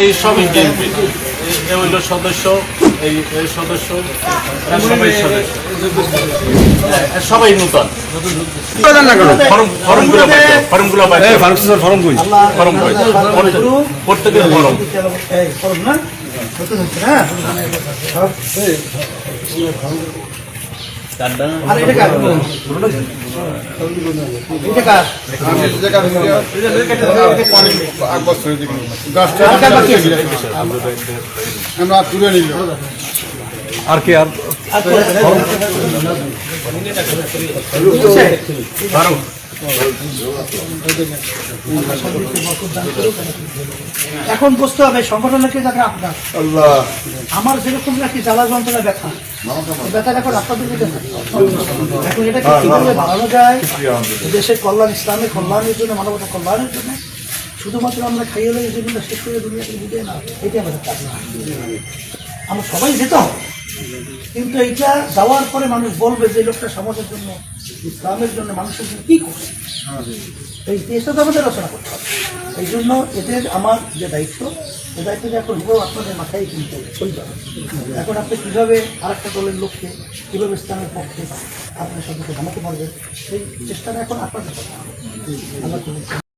এই সবই বিএনপি। এ হইল সদস্য এই এই সদস্য এরা সবাই সদস্য। সবাই নূতন। প্রধান না কেন ফর্ম ফর্মগুলো বাইর করো, ফর্মগুলো বাইর এই করো, ফারুক স্যার ফরম কই? ফর্ম বাইর করো। প্রত্যেক- প্রত্যেকের ফরম। না? নতুন হচ্ছে হ্যাঁ আমরা তুলে নিল আর কে আর? এখন বুঝতে হবে সংগঠনকে যাকে আপনার? আল্লাহ। আমার যেরকম নাকি জ্বালা যন্ত্রণা ব্যথা এখন আপনাদের এখন এটাকে কীভাবে বাড়ানো যায়? দেশের কল্যাণ ইসলামের কল্যাণের জন্য মানবতা কল্যাণের জন্য। শুধুমাত্র আমরা খাইয়ে লই জীবনটা শেষ করে দুনিয়াকে বুঝে না এটাই আমাদের কাজ না। আমরা সবাই যেতে হবে। কিন্তু এইটা যাওয়ার পরে মানুষ বলবে যে লোকটা সমাজের জন্য ইসলামের জন্য মানুষের জন্য কি করছে? এই দেশটা তো আমাদের রচনা করতে হবে। এই জন্য এদের আমার যে দায়িত্ব এই দায়িত্বটা এখন উপর আপনাদের মাথায় কিন্তু চলতে হবে। এখন আপনি কীভাবে আর একটা দলের লোককে, কীভাবে ইসলামের পক্ষে আপনার সঙ্গে জানাতে পারবেন সেই চেষ্টাটা এখন আপনাদের কথা হবে।